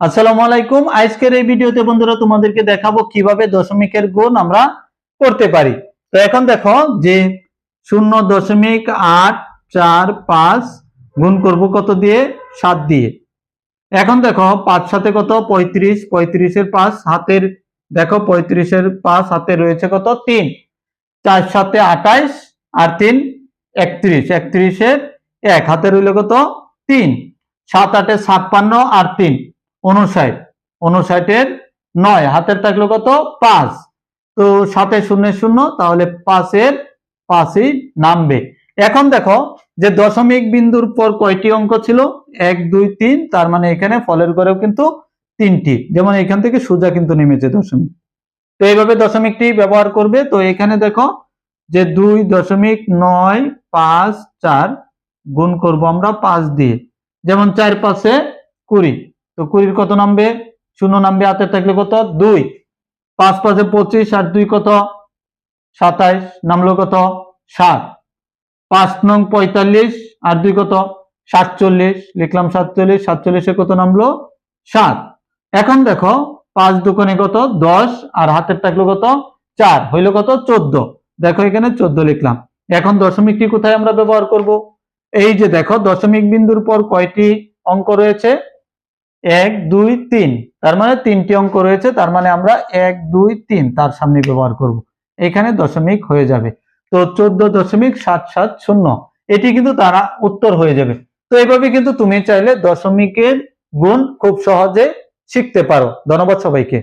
আসসালামু আলাইকুম। আজকের এই ভিডিওতে বন্ধুরা তোমাদেরকে দেখাবো কীভাবে দশমিকের গুণ আমরা করতে পারি। তো এখন দেখো যে শূন্য দশমিক আট চার পাঁচ গুণ করব কত দিয়ে? সাত দিয়ে। এখন দেখো পাঁচ সাথে কত? পঁয়ত্রিশ। পঁয়ত্রিশের পাঁচ হাতের দেখো পঁয়ত্রিশের পাঁচ হাতে রয়েছে কত? তিন। চার সাথে আঠাইশ আর তিন একত্রিশ। একত্রিশের এক হাতে রইল কত? তিন। সাত আটে ছাপ্পান্ন আর তিন। উনষাট উনষাটের নয়, হাতের থাকল কত? পাঁচ। তো সাথে শূন্য শূন্য, তাহলে পাঁচের পাঁচই নামবে। এখন দেখো যে দশমিক বিন্দুর পর কয়টি অঙ্ক ছিল? এক, দুই, তিন, তার মানে এখানে ফলের ঘরেও কিন্তু তিনটি। যেমন এখান থেকে সোজা কিন্তু নেমেছে দশমিক। তো এইভাবে দশমিকটি ব্যবহার করবে। তো এখানে দেখো যে দুই দশমিক নয়, পাঁচ, চার গুণ করব আমরা পাঁচ দিয়ে। যেমন চার পাশে কুড়ি। তো কুড়ির কত নামবে? শূন্য নামবে হাতে থাকলে কত? দুই। পাঁচ পাঁচে পঁচিশ আর দুই কত? সাতাইশ। নামলো কত? সাত। পাঁচ নং পঁয়তাল্লিশ আর দুই কত? সাতচল্লিশ। লিখলাম সাতচল্লিশ। সাতচল্লিশে কত নামলো? সাত। এখন দেখো, পাঁচ দোকানে কত? দশ। আর হাতের থাকল কত? চার। হইল কত? চোদ্দ। দেখো এখানে চোদ্দ লিখলাম। এখন দশমিকটি কোথায় আমরা ব্যবহার করব? এই যে দেখো, দশমিক বিন্দুর পর কয়টি অঙ্ক রয়েছে? এক, দুই, তিন। তার মানে তিনটি অঙ্ক রয়েছে, তার মানে আমরা এক, দুই, তিন তার সামনে ব্যবহার করব। এখানে দশমিক হয়ে যাবে। তো চোদ্দ দশমিক সাত সাত শূন্য। এটি কিন্তু তারা উত্তর হয়ে যাবে। তো এইভাবে কিন্তু তুমি চাইলে দশমিকের গুণ খুব সহজে শিখতে পারো। ধন্যবাদ সবাইকে।